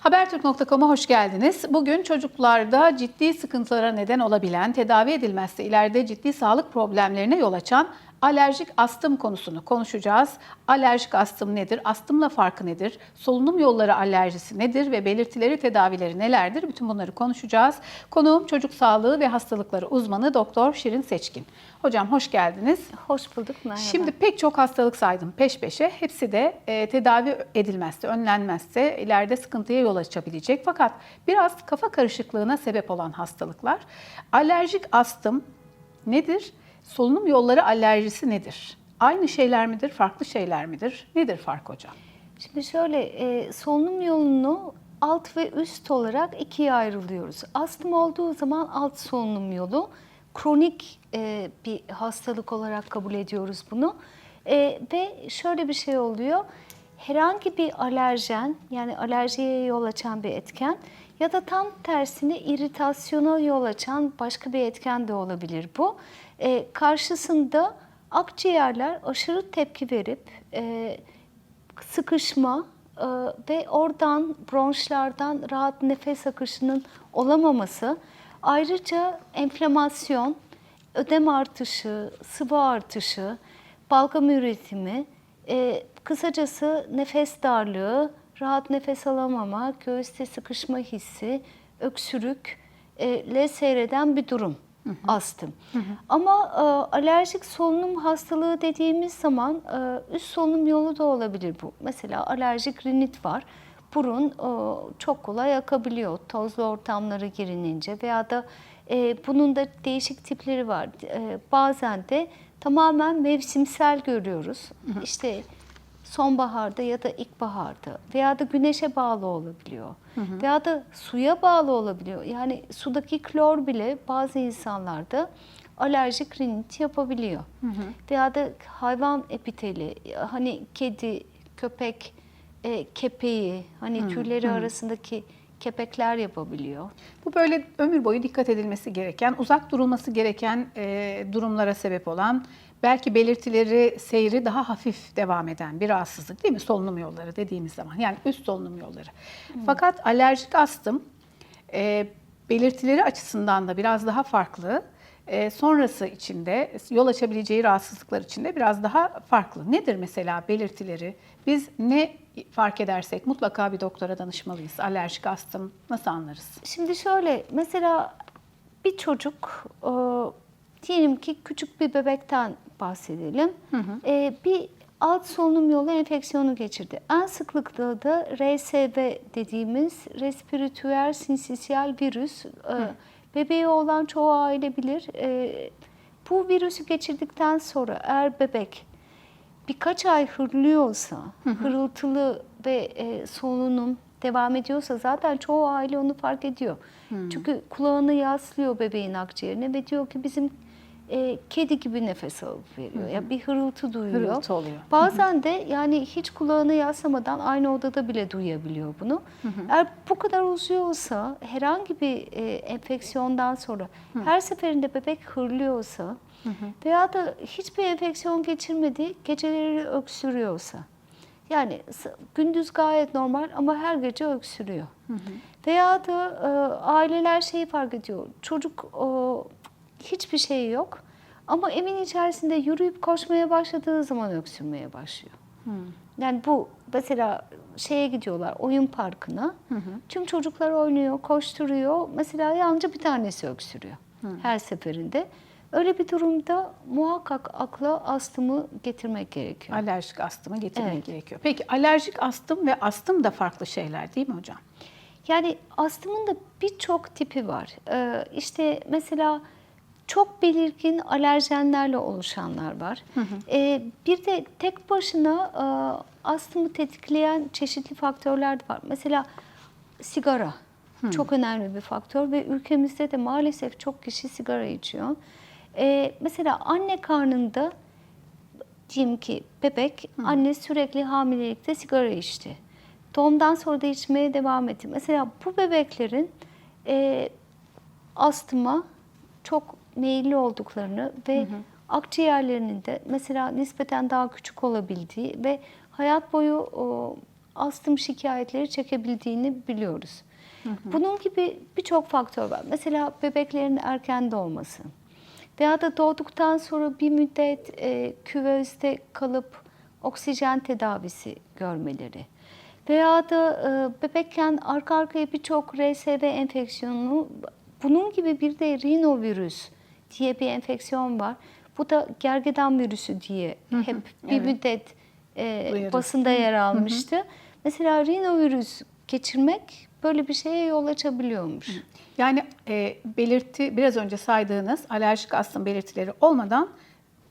Habertürk.com'a hoş geldiniz. Bugün çocuklarda ciddi sıkıntılara neden olabilen, tedavi edilmezse ileride ciddi sağlık problemlerine yol açan alerjik astım konusunu konuşacağız. Alerjik astım nedir? Astımla farkı nedir? Solunum yolları alerjisi nedir ve belirtileri, tedavileri nelerdir? Bütün bunları konuşacağız. Konuğum çocuk sağlığı ve hastalıkları uzmanı Doktor Şirin Seçkin. Hocam hoş geldiniz. Hoş bulduk merhaba. Şimdi pek çok hastalık saydım peş peşe. Hepsi de e, tedavi edilmezse, önlenmezse ileride sıkıntıya yol açabilecek. Fakat biraz kafa karışıklığına sebep olan hastalıklar. Alerjik astım nedir? Solunum yolları alerjisi nedir? Aynı şeyler midir, farklı şeyler midir? Nedir fark hocam? Şimdi şöyle e, solunum yolunu alt ve üst olarak ikiye ayrılıyoruz. Astım olduğu zaman alt solunum yolu kronik e, bir hastalık olarak kabul ediyoruz bunu. E, ve şöyle bir şey oluyor. Herhangi bir alerjen yani alerjiye yol açan bir etken ya da tam tersine iritasyona yol açan başka bir etken de olabilir bu. E, karşısında akciğerler aşırı tepki verip e, sıkışma e, ve oradan bronşlardan rahat nefes akışının olamaması, ayrıca enflamasyon, ödem artışı, sıvı artışı, balgam üretimi, e, kısacası nefes darlığı, rahat nefes alamama, göğüste sıkışma hissi, öksürük ile seyreden bir durum astım. Ama e, alerjik solunum hastalığı dediğimiz zaman e, üst solunum yolu da olabilir bu. Mesela alerjik rinit var. Burun e, çok kolay akabiliyor tozlu ortamlara girilince veya da e, bunun da değişik tipleri var. E, bazen de tamamen mevsimsel görüyoruz. İşte sonbaharda ya da ilkbaharda veya da güneşe bağlı olabiliyor. Veya da suya bağlı olabiliyor. Yani sudaki klor bile bazı insanlarda alerjik rinit yapabiliyor. Veya da hayvan epiteli hani kedi, köpek, e, kepeği hani tüyleri arasındaki kepekler yapabiliyor. Bu böyle ömür boyu dikkat edilmesi gereken, uzak durulması gereken e, durumlara sebep olan, belki belirtileri, seyri daha hafif devam eden bir rahatsızlık değil mi? Solunum yolları dediğimiz zaman. Yani üst solunum yolları. Fakat alerjik astım e, belirtileri açısından da biraz daha farklı. E, sonrası içinde, yol açabileceği rahatsızlıklar içinde biraz daha farklı. Nedir mesela belirtileri? Biz ne fark edersek mutlaka bir doktora danışmalıyız. Alerjik astım nasıl anlarız? Şimdi şöyle mesela bir çocuk e, diyelim ki küçük bir bebekten bahsedelim. E, bir alt solunum yolu enfeksiyonu geçirdi. En sıklıkla da RSV dediğimiz respiratör sinsisiyal virüs. E, bebeği olan çoğu aile bilir. E, bu virüsü geçirdikten sonra eğer bebek birkaç ay hırlıyorsa, hırıltılı ve e, solunum devam ediyorsa zaten çoğu aile onu fark ediyor. Çünkü kulağını yaslıyor bebeğin akciğerine ve diyor ki bizim e, kedi gibi nefes alıp veriyor. Ya bir hırıltı duyuyor. Hırıltı oluyor. Bazen de yani hiç kulağını yaslamadan aynı odada bile duyabiliyor bunu. Eğer bu kadar uzuyorsa herhangi bir e, enfeksiyondan sonra her seferinde bebek hırlıyorsa veya da hiçbir enfeksiyon geçirmedi, geceleri öksürüyorsa. Yani gündüz gayet normal ama her gece öksürüyor. Veya da e, aileler şeyi fark ediyor. Çocuk e, hiçbir şey yok ama evin içerisinde yürüyüp koşmaya başladığı zaman öksürmeye başlıyor. Yani bu mesela şeye gidiyorlar oyun parkına. Tüm çocuklar oynuyor, koşturuyor. Mesela yalnızca bir tanesi öksürüyor her seferinde. Öyle bir durumda muhakkak akla astımı getirmek gerekiyor. Alerjik astımı getirmek Evet. gerekiyor. Peki alerjik astım ve astım da farklı şeyler değil mi hocam? Yani astımın da birçok tipi var. Ee, işte mesela çok belirgin alerjenlerle oluşanlar var. Ee, bir de tek başına e, astımı tetikleyen çeşitli faktörler de var. Mesela sigara çok önemli bir faktör ve ülkemizde de maalesef çok kişi sigara içiyor. Ee, mesela anne karnında diyelim ki bebek anne sürekli hamilelikte sigara içti. Doğumdan sonra da içmeye devam etti. Mesela bu bebeklerin e, astıma çok meyilli olduklarını ve akciğerlerinin de mesela nispeten daha küçük olabildiği ve hayat boyu o, astım şikayetleri çekebildiğini biliyoruz. Bunun gibi birçok faktör var. Mesela bebeklerin erken doğması veya da doğduktan sonra bir müddet e, küvezde kalıp oksijen tedavisi görmeleri veya da e, bebekken arka arkaya birçok RSV enfeksiyonu bunun gibi bir de rinovirüs diye bir enfeksiyon var. Bu da gergedan virüsü diye hep bir evet. müddet e, Duyarız. basında yer almıştı. Mesela rinovirüs geçirmek böyle bir şeye yol açabiliyormuş. Yani e, belirti biraz önce saydığınız alerjik astım belirtileri olmadan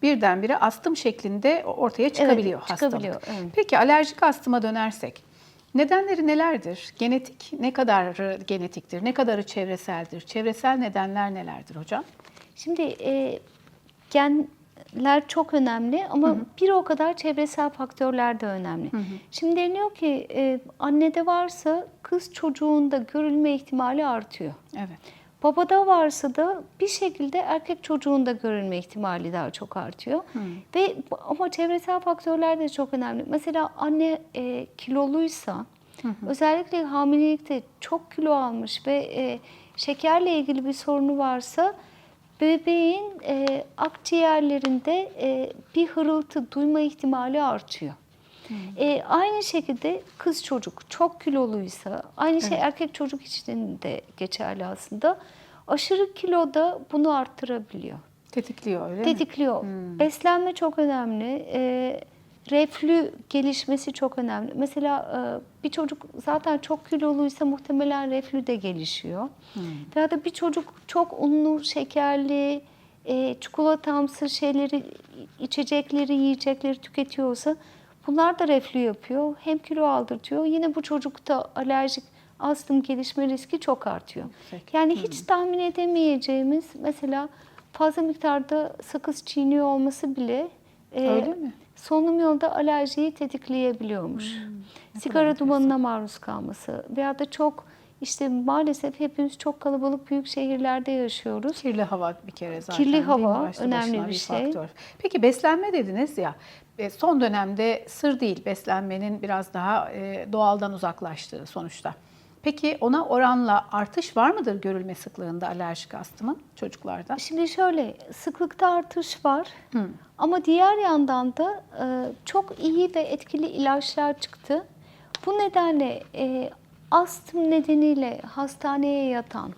birdenbire astım şeklinde ortaya çıkabiliyor Evet, hastalık. çıkabiliyor, evet. Peki alerjik astıma dönersek nedenleri nelerdir? Genetik ne kadarı genetiktir? Ne kadarı çevreseldir? Çevresel nedenler nelerdir hocam? Şimdi e, genler çok önemli ama bir o kadar çevresel faktörler de önemli. Şimdi deniyor ki e, annede varsa kız çocuğunda görülme ihtimali artıyor. Evet. Babada varsa da bir şekilde erkek çocuğunda görülme ihtimali daha çok artıyor. Ve bu- ama çevresel faktörler de çok önemli. Mesela anne e, kiloluysa, özellikle hamilelikte çok kilo almış ve e, şekerle ilgili bir sorunu varsa bebeğin e, akciğerlerinde e, bir hırıltı duyma ihtimali artıyor. E, aynı şekilde kız çocuk çok kiloluysa, aynı şey erkek çocuk için de geçerli aslında. Aşırı kilo da bunu arttırabiliyor. Tetikliyor öyle mi? Tetikliyor. Beslenme çok önemli. E, reflü gelişmesi çok önemli. Mesela e, bir çocuk zaten çok kiloluysa muhtemelen reflü de gelişiyor. Veya da bir çocuk çok unlu, şekerli, e, çikolatamsı şeyleri, içecekleri, yiyecekleri tüketiyorsa bunlar da reflü yapıyor. Hem kilo aldırtıyor. Yine bu çocukta alerjik astım gelişme riski çok artıyor. Yüksek. Yani hiç tahmin edemeyeceğimiz mesela fazla miktarda sakız çiğniyor olması bile e, Öyle mi? Solunum yolunda alerjiyi tetikleyebiliyormuş. Sigara dumanına maruz kalması veya da çok işte maalesef hepimiz çok kalabalık büyük şehirlerde yaşıyoruz. Kirli hava bir kere zaten. Kirli hava önemli başına bir şey. faktör. Peki beslenme dediniz ya. e, Son dönemde sır değil beslenmenin biraz daha e, doğaldan uzaklaştığı sonuçta. Peki ona oranla artış var mıdır görülme sıklığında alerjik astımın çocuklarda? Şimdi şöyle sıklıkta artış var ama diğer yandan da e, çok iyi ve etkili ilaçlar çıktı. Bu nedenle e, astım nedeniyle hastaneye yatan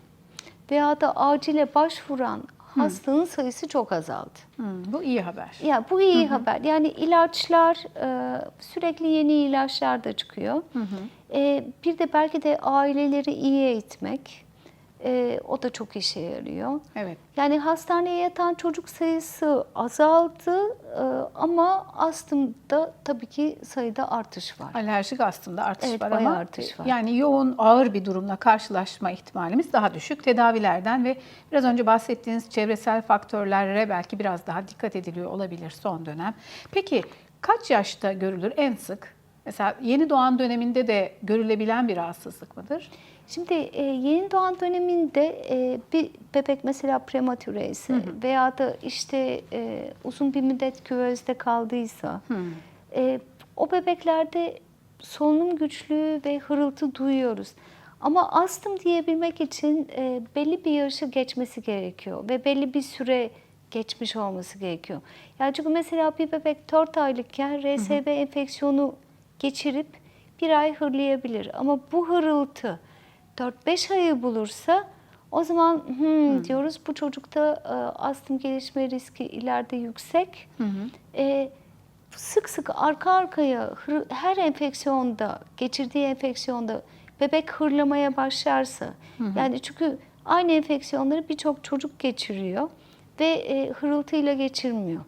veya da acile başvuran hastanın sayısı çok azaldı. Hmm, bu iyi haber. Ya bu iyi haber. Yani ilaçlar e, sürekli yeni ilaçlar da çıkıyor. E, bir de belki de aileleri iyi eğitmek e, o da çok işe yarıyor. Evet. Yani hastaneye yatan çocuk sayısı azaldı e, ama astımda tabii ki sayıda artış var. Alerjik astımda artış Evet, var ama artış var. yani yoğun ağır bir durumla karşılaşma ihtimalimiz daha düşük. Tedavilerden ve biraz önce bahsettiğiniz çevresel faktörlere belki biraz daha dikkat ediliyor olabilir son dönem. Peki kaç yaşta görülür en sık? Mesela yeni doğan döneminde de görülebilen bir rahatsızlık mıdır? Şimdi e, yeni doğan döneminde e, bir bebek mesela prematüre ise veya da işte e, uzun bir müddet küvezde kaldıysa e, o bebeklerde solunum güçlüğü ve hırıltı duyuyoruz. Ama astım diyebilmek için e, belli bir yaşı geçmesi gerekiyor ve belli bir süre geçmiş olması gerekiyor. Yani çünkü mesela bir bebek 4 aylıkken RSV enfeksiyonu geçirip bir ay hırlayabilir. Ama bu hırıltı 4-5 ayı bulursa o zaman hmm, diyoruz bu çocukta e, astım gelişme riski ileride yüksek. E, sık sık arka arkaya her enfeksiyonda, geçirdiği enfeksiyonda bebek hırlamaya başlarsa, yani çünkü aynı enfeksiyonları birçok çocuk geçiriyor ve e, hırıltıyla geçirmiyor.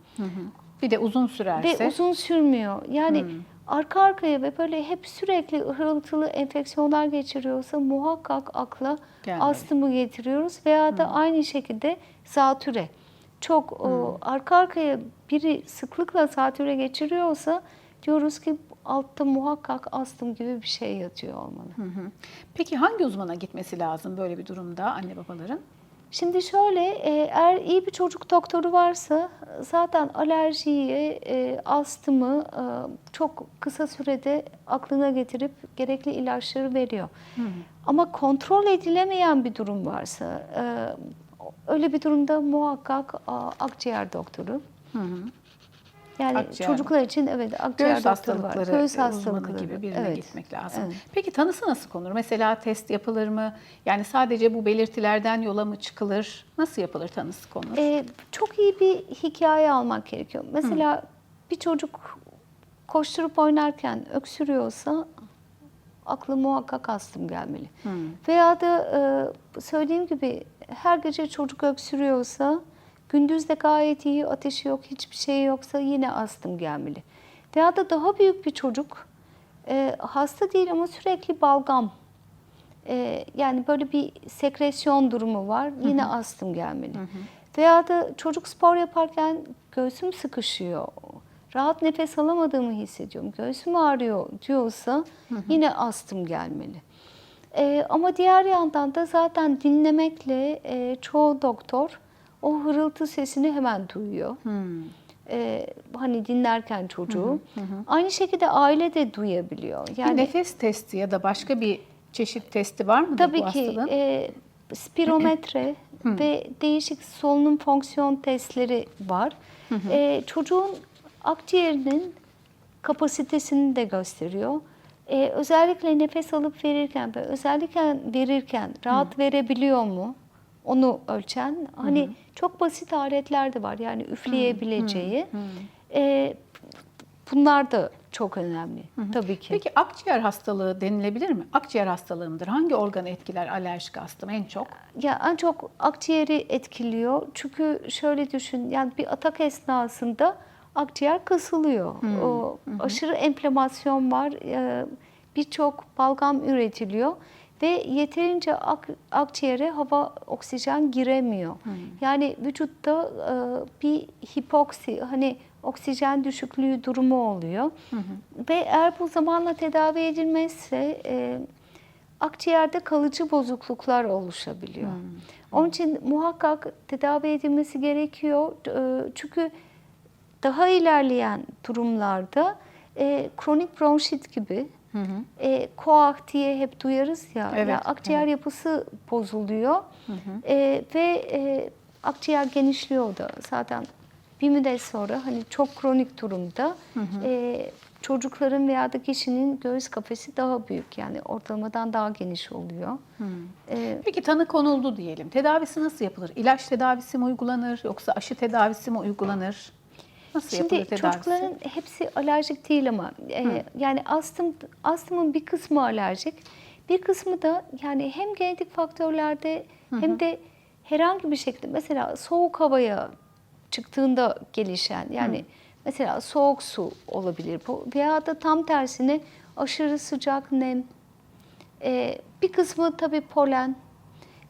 Bir de uzun sürerse. Ve uzun sürmüyor. Yani arka arkaya ve böyle hep sürekli hırıltılı enfeksiyonlar geçiriyorsa muhakkak akla Gelmeli. astımı getiriyoruz veya da aynı şekilde zatüre. Çok o, arka arkaya biri sıklıkla zatüre geçiriyorsa diyoruz ki altta muhakkak astım gibi bir şey yatıyor olmalı. Hı hı. Peki hangi uzmana gitmesi lazım böyle bir durumda anne babaların? Şimdi şöyle, e, eğer iyi bir çocuk doktoru varsa zaten alerjiyi, e, astımı e, çok kısa sürede aklına getirip gerekli ilaçları veriyor. Ama kontrol edilemeyen bir durum varsa, e, öyle bir durumda muhakkak a, akciğer doktoru. Yani Akciğer. çocuklar için evet akciğer Göğüs doktoru var. hastalıkları Göğüs hastalıkları gibi birine evet. gitmek lazım. Evet. Peki tanısı nasıl konur? Mesela test yapılır mı? Yani sadece bu belirtilerden yola mı çıkılır? Nasıl yapılır tanısı konur? Ee, çok iyi bir hikaye almak gerekiyor. Mesela bir çocuk koşturup oynarken öksürüyorsa aklı muhakkak astım gelmeli. Veya da e, söylediğim gibi her gece çocuk öksürüyorsa gündüz de gayet iyi ateşi yok hiçbir şey yoksa yine astım gelmeli. Veya da daha büyük bir çocuk e, hasta değil ama sürekli balgam ee, yani böyle bir sekresyon durumu var. Yine astım gelmeli. Veya da çocuk spor yaparken göğsüm sıkışıyor. Rahat nefes alamadığımı hissediyorum. Göğsüm ağrıyor diyorsa yine astım gelmeli. Ee, ama diğer yandan da zaten dinlemekle e, çoğu doktor o hırıltı sesini hemen duyuyor. Ee, hani dinlerken çocuğu. Aynı şekilde aile de duyabiliyor. Bir Yani nefes testi ya da başka bir çeşit testi var mı Tabii bu ki hastalığın? e, spirometre ve değişik solunum fonksiyon testleri var. E, çocuğun akciğerinin kapasitesini de gösteriyor. E, özellikle nefes alıp verirken ve özellikle verirken rahat verebiliyor mu? Onu ölçen hani çok basit aletler de var yani üfleyebileceği. E, bunlar da çok önemli tabii ki. Peki akciğer hastalığı denilebilir mi? Akciğer hastalığı mıdır? Hangi organı etkiler alerjik astım en çok? Ya en çok akciğeri etkiliyor. Çünkü şöyle düşün, yani bir atak esnasında akciğer kasılıyor. O aşırı enflamasyon var. e, Birçok balgam üretiliyor ve yeterince ak- akciğere hava oksijen giremiyor. Yani vücutta e, bir hipoksi hani oksijen düşüklüğü durumu oluyor. Ve eğer bu zamanla tedavi edilmezse e, akciğerde kalıcı bozukluklar oluşabiliyor. Onun için muhakkak tedavi edilmesi gerekiyor. Ee, Çünkü daha ilerleyen durumlarda e, kronik bronşit gibi e, koah diye hep duyarız ya, Evet, ya akciğer yapısı bozuluyor. E, ve e, akciğer genişliyor da zaten. Bir müddet sonra hani çok kronik durumda e, çocukların veya da kişinin göğüs kafesi daha büyük. Yani ortalamadan daha geniş oluyor. E, Peki tanı konuldu diyelim. Tedavisi nasıl yapılır? İlaç tedavisi mi uygulanır yoksa aşı tedavisi mi uygulanır? Nasıl yapılır Şimdi tedavisi? çocukların hepsi alerjik değil ama e, yani astım astımın bir kısmı alerjik. Bir kısmı da yani hem genetik faktörlerde hem de herhangi bir şekilde mesela soğuk havaya çıktığında gelişen yani mesela soğuk su olabilir bu veya da tam tersine aşırı sıcak nem. E, bir kısmı tabii polen,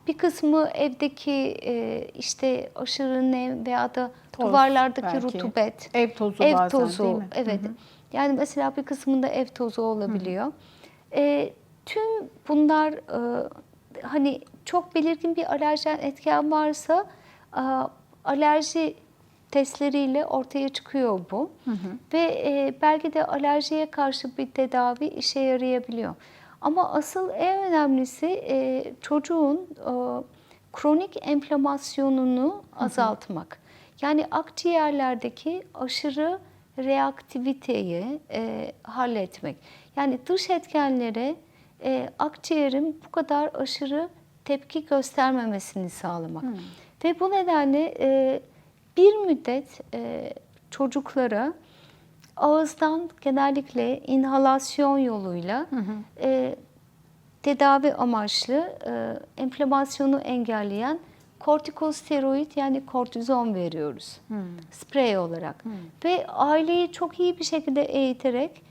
bir kısmı evdeki e, işte aşırı nem veya da Toz duvarlardaki belki. rutubet. Ev tozu ev bazen tozu, değil mi? Evet. Yani mesela bir kısmında ev tozu olabiliyor. E, tüm bunlar e, hani çok belirgin bir alerjen etken varsa e, alerji testleriyle ortaya çıkıyor bu. Ve e, belki de alerjiye karşı bir tedavi işe yarayabiliyor. Ama asıl en önemlisi e, çocuğun e, kronik enflamasyonunu azaltmak. Yani akciğerlerdeki aşırı reaktiviteyi e, halletmek. Yani dış etkenlere e, akciğerin bu kadar aşırı tepki göstermemesini sağlamak. Ve bu nedenle e, bir müddet e, çocuklara ağızdan genellikle inhalasyon yoluyla e, tedavi amaçlı e, enflamasyonu engelleyen kortikosteroid yani kortizon veriyoruz. Sprey olarak. Ve aileyi çok iyi bir şekilde eğiterek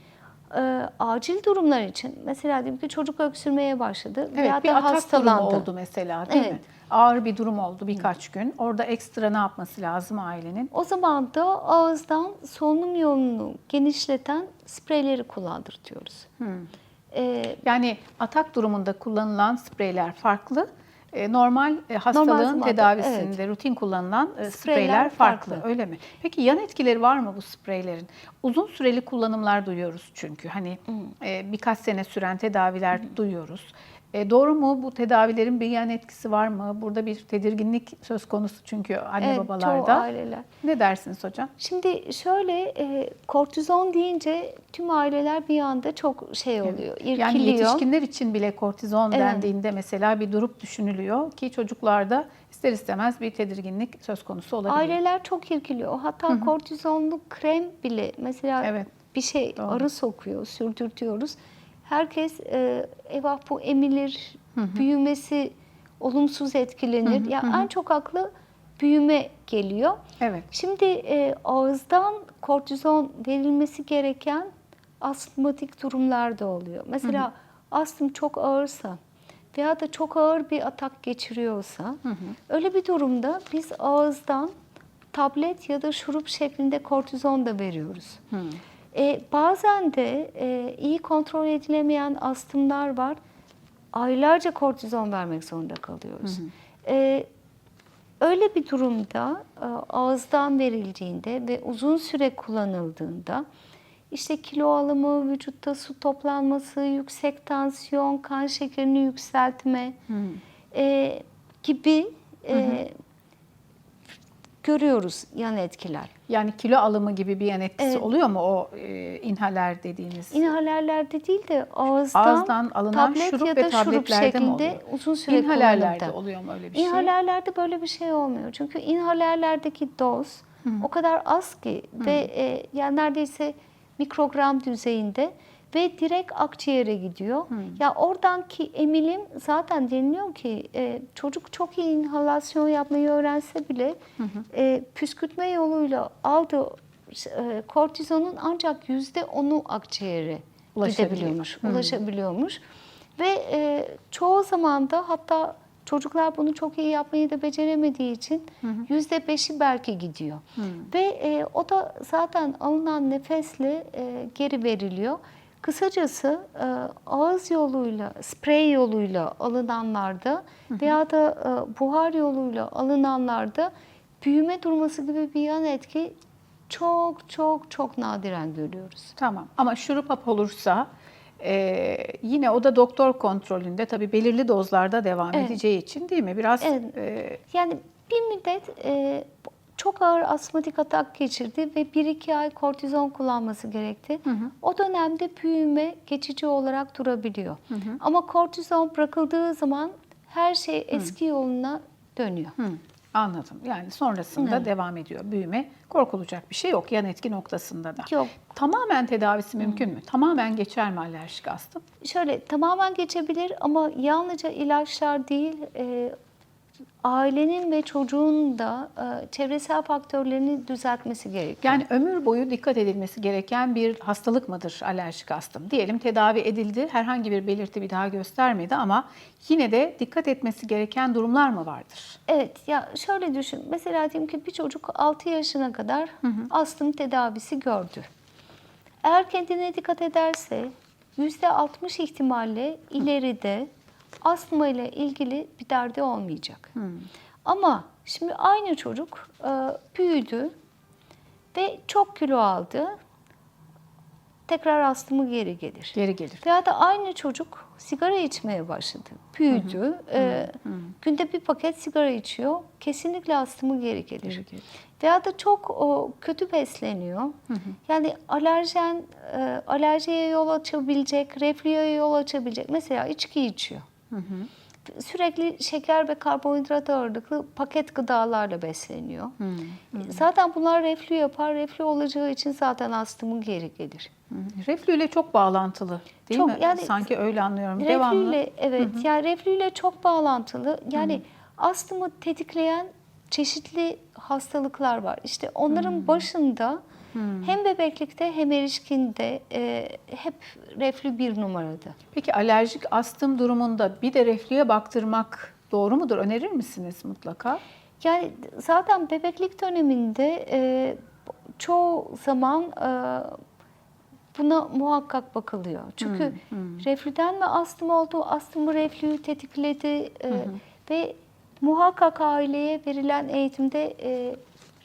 e, acil durumlar için mesela diyelim ki çocuk öksürmeye başladı Evet, veya bir da hastalandı. durumu oldu mesela değil mi? Evet. Ağır bir durum oldu birkaç gün. Orada ekstra ne yapması lazım ailenin? O zaman da ağızdan solunum yolunu genişleten spreyleri kullandırtıyoruz. Ee, Yani atak durumunda kullanılan spreyler farklı. E, normal hastalığın zamanda, tedavisinde rutin kullanılan e, spreyler, Spreyler farklı. farklı. Öyle mi? Peki yan etkileri var mı bu spreylerin? Uzun süreli kullanımlar duyuyoruz çünkü. Hani e, birkaç sene süren tedaviler duyuyoruz. E, doğru mu? Bu tedavilerin bir yan etkisi var mı? Burada bir tedirginlik söz konusu çünkü anne Evet, çoğu babalarda. aileler. Ne dersiniz hocam? Şimdi şöyle e, kortizon deyince tüm aileler bir anda çok şey oluyor, irkiliyor. Yani yetişkinler için bile kortizon Evet. dendiğinde mesela bir durup düşünülüyor ki çocuklarda ister istemez bir tedirginlik söz konusu olabiliyor. Aileler çok irkiliyor. Hatta kortizonlu krem bile mesela Evet. bir şey Doğru. arı sokuyor, sürdürtüyoruz. Herkes e, eyvah bu emilir, büyümesi olumsuz etkilenir. Ya en çok aklı büyüme geliyor. Evet. Şimdi e, ağızdan kortizon verilmesi gereken astmatik durumlar da oluyor. Mesela astım çok ağırsa veya da çok ağır bir atak geçiriyorsa öyle bir durumda biz ağızdan tablet ya da şurup şeklinde kortizon da veriyoruz. E, bazen de e, iyi kontrol edilemeyen astımlar var. Aylarca kortizon vermek zorunda kalıyoruz. E, Öyle bir durumda e, ağızdan verildiğinde ve uzun süre kullanıldığında işte kilo alımı, vücutta su toplanması, yüksek tansiyon, kan şekerini yükseltme e, gibi e, görüyoruz yan etkiler. Yani kilo alımı gibi bir yan etkisi Evet. oluyor mu o e, inhaler dediğiniz? İnhalerlerde değil de ağızdan, Ağızdan alınan tablet şurup ya ve da şurup tabletlerde mi şeklinde uzun süre İnhalerlerde kullanımda. oluyor mu öyle bir şey? İnhalerlerde böyle bir şey olmuyor. Çünkü inhalerlerdeki doz o kadar az ki ve e, yani neredeyse mikrogram düzeyinde ve direkt akciğere gidiyor. Ya oradanki emilim zaten deniliyor ki e, çocuk çok iyi inhalasyon yapmayı öğrense bile e, püskürtme yoluyla aldığı e, kortizonun ancak yüzde onu akciğere gidebiliyormuş, Hı. ulaşabiliyormuş. Ve e, çoğu zaman da hatta çocuklar bunu çok iyi yapmayı da beceremediği için yüzde beşi belki gidiyor. Ve e, o da zaten alınan nefesle e, geri veriliyor. Kısacası e, ağız yoluyla, sprey yoluyla alınanlarda veya da e, buhar yoluyla alınanlarda büyüme durması gibi bir yan etki çok çok çok nadiren görüyoruz. Tamam ama şurup hap olursa e, yine o da doktor kontrolünde tabii belirli dozlarda devam Evet. edeceği için değil mi? Biraz Evet. e, Yani bir müddet e, çok ağır asmatik atak geçirdi ve 1-2 ay kortizon kullanması gerekti. O dönemde büyüme geçici olarak durabiliyor. Ama kortizon bırakıldığı zaman her şey eski yoluna dönüyor. Hı, anladım. Yani sonrasında Evet. devam ediyor büyüme. Korkulacak bir şey yok yan etki noktasında da. Yok. Tamamen tedavisi mümkün mü? Tamamen geçer mi alerjik astım? Şöyle tamamen geçebilir ama yalnızca ilaçlar değil, e, ailenin ve çocuğun da e, çevresel faktörlerini düzeltmesi gerekiyor. Yani ömür boyu dikkat edilmesi gereken bir hastalık mıdır alerjik astım? Diyelim tedavi edildi, herhangi bir belirti bir daha göstermedi ama yine de dikkat etmesi gereken durumlar mı vardır? Evet ya şöyle düşün. Mesela diyelim ki bir çocuk 6 yaşına kadar astım tedavisi gördü. Eğer kendine dikkat ederse %60 ihtimalle ileride astma ile ilgili bir derdi olmayacak. Ama şimdi aynı çocuk e, büyüdü ve çok kilo aldı. Tekrar astımı geri gelir. Geri gelir. Veya da aynı çocuk sigara içmeye başladı. Büyüdü. Ee, günde bir paket sigara içiyor. Kesinlikle astımı geri gelir. Geri gelir. Veya da çok o, kötü besleniyor. Yani alerjen, e, alerjiye yol açabilecek, reflüye yol açabilecek. Mesela içki içiyor. Sürekli şeker ve karbonhidrat ağırlıklı paket gıdalarla besleniyor. Zaten bunlar reflü yapar. Reflü olacağı için zaten astımı geri gelir. Hı. Reflü ile çok bağlantılı değil Çok, mi? yani Sanki öyle anlıyorum. Devamlı. Reflüyle evet yani reflüyle çok bağlantılı. Yani astımı tetikleyen çeşitli hastalıklar var. İşte onların başında hem bebeklikte hem erişkinde e, hep reflü bir numarada. Peki alerjik astım durumunda bir de reflüye baktırmak doğru mudur? Önerir misiniz mutlaka? Yani zaten bebeklik döneminde e, çoğu zaman e, buna muhakkak bakılıyor. Çünkü reflüden mi astım oldu, astımı reflüyü tetikledi. E, Ve muhakkak aileye verilen eğitimde e,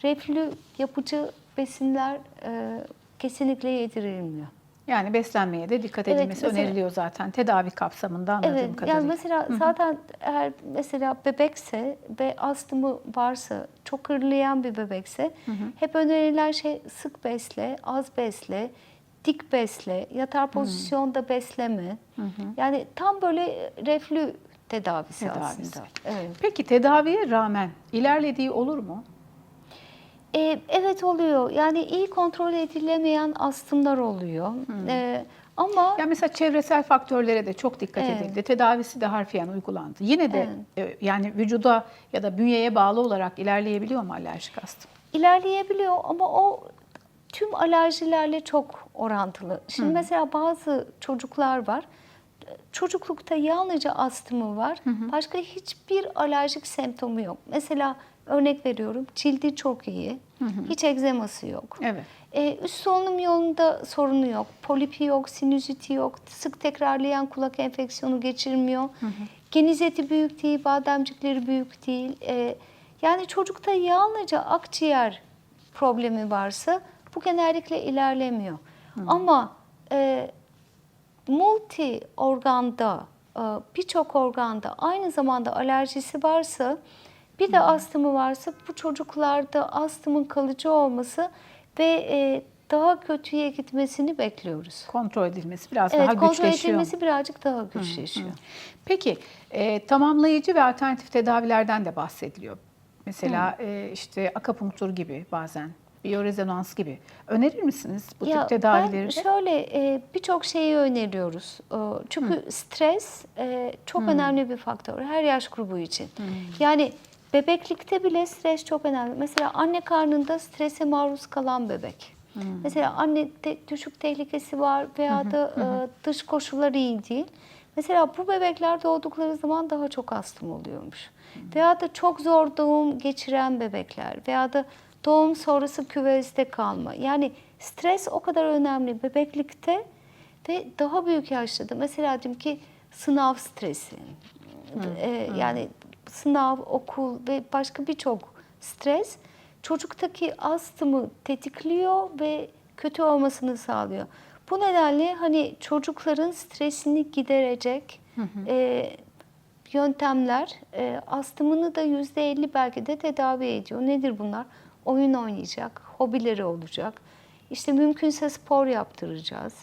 reflü yapıcı besinler e, kesinlikle yedirilmiyor. Yani beslenmeye de dikkat Evet, edilmesi mesela- öneriliyor zaten tedavi kapsamında anladığım Evet, kadarıyla. yani mesela zaten eğer mesela bebekse ve astımı varsa, çok hırlayan bir bebekse hep önerilen şey sık besle, az besle, dik besle, yatar pozisyonda besleme. Yani tam böyle reflü tedavisi, Tedavisi. aslında. Evet. Peki tedaviye rağmen ilerlediği olur mu? Ee, evet oluyor. Yani iyi kontrol edilemeyen astımlar oluyor. Ee, ama Ya mesela çevresel faktörlere de çok dikkat Evet. edildi. Tedavisi de harfiyen uygulandı. Yine de e, yani vücuda ya da bünyeye bağlı olarak ilerleyebiliyor mu alerjik astım? ilerleyebiliyor ama o tüm alerjilerle çok orantılı. Şimdi mesela bazı çocuklar var. Çocuklukta yalnızca astımı var. Başka hiçbir alerjik semptomu yok. Mesela örnek veriyorum cildi çok iyi. Hiç egzeması yok. Evet. Ee, üst solunum yolunda sorunu yok. Polipi yok, sinüziti yok. Sık tekrarlayan kulak enfeksiyonu geçirmiyor. Genizeti büyük değil, bademcikleri büyük değil. Ee, yani çocukta yalnızca akciğer problemi varsa bu genellikle ilerlemiyor. Ama e, multi organda, e, birçok organda aynı zamanda alerjisi varsa, bir de astımı varsa bu çocuklarda astımın kalıcı olması ve e, daha kötüye gitmesini bekliyoruz. Kontrol edilmesi biraz Evet, daha kontrol güçleşiyor. edilmesi birazcık daha güçleşiyor. Peki e, tamamlayıcı ve alternatif tedavilerden de bahsediliyor. Mesela e, işte akupunktur gibi bazen, biyorezonans gibi. Önerir misiniz bu Ya tip tedavileri ben şöyle e, birçok şeyi öneriyoruz. E, Çünkü stres e, çok önemli bir faktör her yaş grubu için. Yani bebeklikte bile stres çok önemli. Mesela anne karnında strese maruz kalan bebek. Mesela anne te- düşük tehlikesi var veya da e, dış koşullar iyi değil. Mesela bu bebekler doğdukları zaman daha çok astım oluyormuş. Veya da çok zor doğum geçiren bebekler veya da doğum sonrası küvezde kalma. Yani stres o kadar önemli bebeklikte ve daha büyük yaşta da. Mesela diyelim ki sınav stresi. Ee, yani sınav, okul ve başka birçok stres çocuktaki astımı tetikliyor ve kötü olmasını sağlıyor. Bu nedenle hani çocukların stresini giderecek e, yöntemler e, astımını da yüzde elli belki de tedavi ediyor. Nedir bunlar? Oyun oynayacak, hobileri olacak. İşte mümkünse spor yaptıracağız.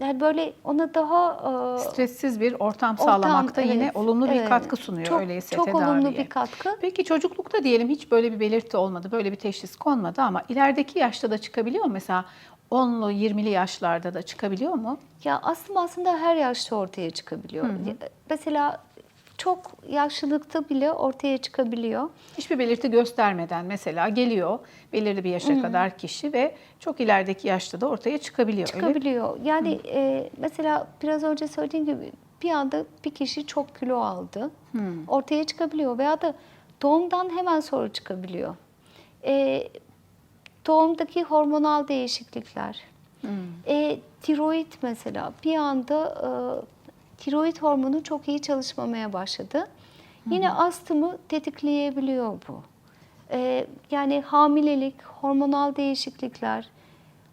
Yani böyle ona daha e, Stressiz bir ortam Ortam, sağlamakta yine evet, olumlu bir evet. katkı sunuyor Çok- öyleyse çok tedaviye. olumlu bir katkı. Peki çocuklukta diyelim hiç böyle bir belirti olmadı, böyle bir teşhis konmadı ama ilerideki yaşta da çıkabiliyor mu? Mesela 10'lu 20'li yaşlarda da çıkabiliyor mu? Ya astım aslında her yaşta ortaya çıkabiliyor. Mesela çok yaşlılıkta bile ortaya çıkabiliyor. Hiçbir belirti göstermeden mesela geliyor belirli bir yaşa kadar kişi ve çok ilerideki yaşta da ortaya çıkabiliyor. öyle? Çıkabiliyor. Yani e, mesela biraz önce söylediğim gibi bir anda bir kişi çok kilo aldı. Ortaya çıkabiliyor veya da doğumdan hemen sonra çıkabiliyor. E, doğumdaki hormonal değişiklikler. E, tiroid mesela bir anda e, tiroid hormonu çok iyi çalışmamaya başladı. Yine astımı tetikleyebiliyor bu. E, yani hamilelik, hormonal değişiklikler,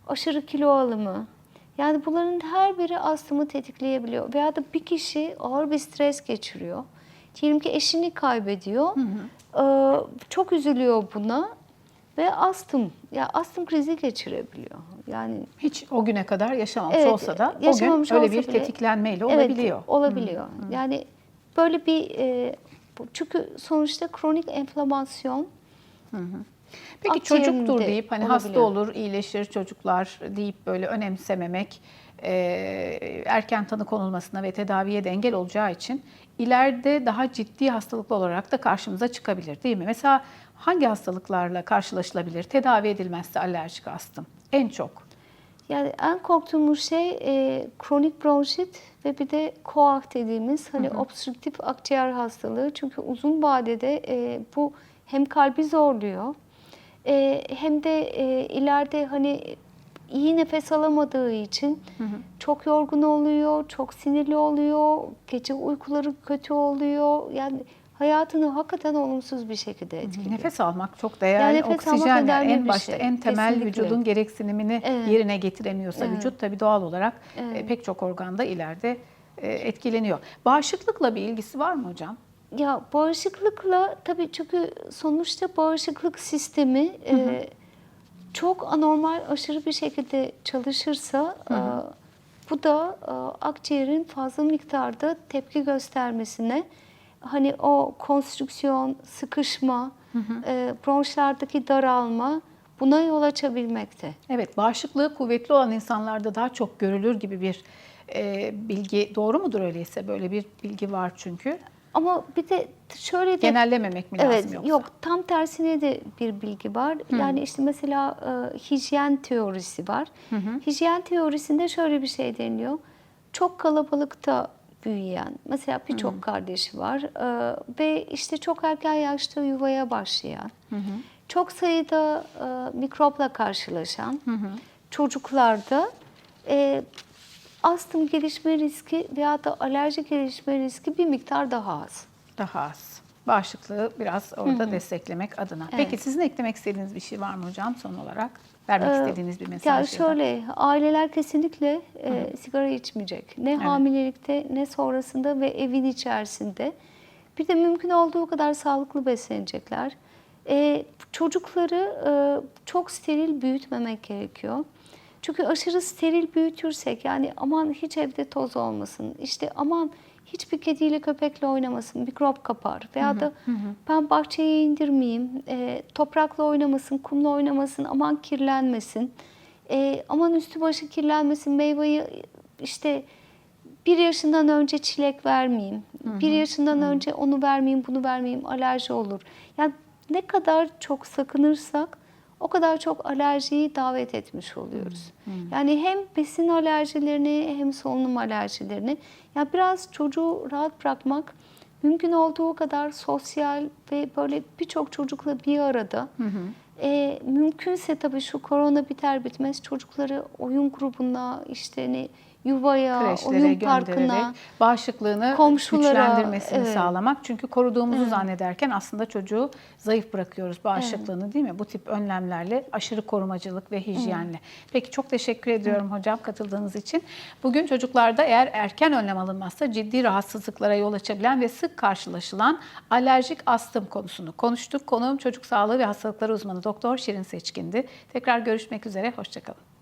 aşırı kilo alımı. Yani bunların her biri astımı tetikleyebiliyor. Veya da bir kişi ağır bir stres geçiriyor. Diyelim ki eşini kaybediyor. Ee, çok üzülüyor buna ve astım, ya astım krizi geçirebiliyor. Yani Hiç o güne kadar yaşamamış Evet, olsa da o gün öyle bir bile- tetiklenmeyle evet, olabiliyor. olabiliyor. Yani böyle bir e, çünkü sonuçta kronik enflamasyon Peki çocuktur deyip hani hasta olabiliyor. olur, iyileşir çocuklar deyip böyle önemsememek e, erken tanı konulmasına ve tedaviye de engel olacağı için ileride daha ciddi hastalıklı olarak da karşımıza çıkabilir değil mi? Mesela hangi hastalıklarla karşılaşılabilir tedavi edilmezse alerjik astım? En çok. Yani en korktuğumuz şey e, kronik bronşit ve bir de koah dediğimiz hani obstrüktif akciğer hastalığı. Çünkü uzun vadede e, bu hem kalbi zorluyor e, hem de e, ileride hani iyi nefes alamadığı için çok yorgun oluyor, çok sinirli oluyor, gece uykuları kötü oluyor. Yani hayatını hakikaten olumsuz bir şekilde etkiliyor. Nefes almak çok değerli. Yani nefes almak Oksijen yani önemli en başta şey. en temel Kesinlikle. vücudun gereksinimini Evet. yerine getiremiyorsa Evet. vücut tabii doğal olarak e, Evet. pek çok organda ileride e, etkileniyor. Bağışıklıkla bir ilgisi var mı hocam? Ya bağışıklıkla tabii çünkü sonuçta bağışıklık sistemi e, çok anormal aşırı bir şekilde çalışırsa e, bu da e, akciğerin fazla miktarda tepki göstermesine hani o konstrüksiyon, sıkışma, e, bronşlardaki daralma buna yol açabilmekte. Evet, bağışıklığı kuvvetli olan insanlarda daha çok görülür gibi bir e, bilgi doğru mudur öyleyse? Böyle bir bilgi var çünkü. Ama bir de şöyle de Genellememek mi lazım Evet, yoksa? yok tam tersine de bir bilgi var. Yani işte mesela e, hijyen teorisi var. Hijyen teorisinde şöyle bir şey deniliyor. Çok kalabalıkta büyüyen, mesela birçok kardeşi var e, ve işte çok erken yaşta yuvaya başlayan, çok sayıda e, mikropla karşılaşan çocuklarda e, astım gelişme riski veya da alerji gelişme riski bir miktar daha az. Daha az. Bağışıklığı biraz orada desteklemek adına. Peki sizin eklemek istediğiniz bir şey var mı hocam son olarak? Vermek Ee, istediğiniz bir mesaj Ya ya şöyle, aileler kesinlikle e, sigara içmeyecek. Ne hamilelikte, ne sonrasında ve evin içerisinde. Bir de mümkün olduğu kadar sağlıklı beslenecekler. E, çocukları e, çok steril büyütmemek gerekiyor. Çünkü aşırı steril büyütürsek yani aman hiç evde toz olmasın, işte aman hiçbir kediyle köpekle oynamasın, mikrop kapar veya da ben bahçeye indirmeyeyim, e, toprakla oynamasın, kumla oynamasın, aman kirlenmesin, e, aman üstü başı kirlenmesin, meyveyi işte bir yaşından önce çilek vermeyeyim, bir yaşından önce onu vermeyeyim, bunu vermeyeyim, alerji olur. Yani ne kadar çok sakınırsak o kadar çok alerjiyi davet etmiş oluyoruz. Yani hem besin alerjilerini hem solunum alerjilerini. Ya biraz çocuğu rahat bırakmak, mümkün olduğu kadar sosyal ve böyle birçok çocukla bir arada. E, mümkünse tabii şu korona biter bitmez çocukları oyun grubuna işte ne yuvaya, kreşlere oyun parkına, bağışıklığını güçlendirmesini evet. sağlamak. Çünkü koruduğumuzu zannederken aslında çocuğu zayıf bırakıyoruz bağışıklığını değil mi? Bu tip önlemlerle, aşırı korumacılık ve hijyenle. Peki çok teşekkür ediyorum hocam katıldığınız için. Bugün çocuklarda eğer erken önlem alınmazsa ciddi rahatsızlıklara yol açabilen ve sık karşılaşılan alerjik astım konusunu konuştuk. Konuğum çocuk sağlığı ve hastalıkları uzmanı Doktor Şirin Seçkin'di. Tekrar görüşmek üzere, hoşçakalın.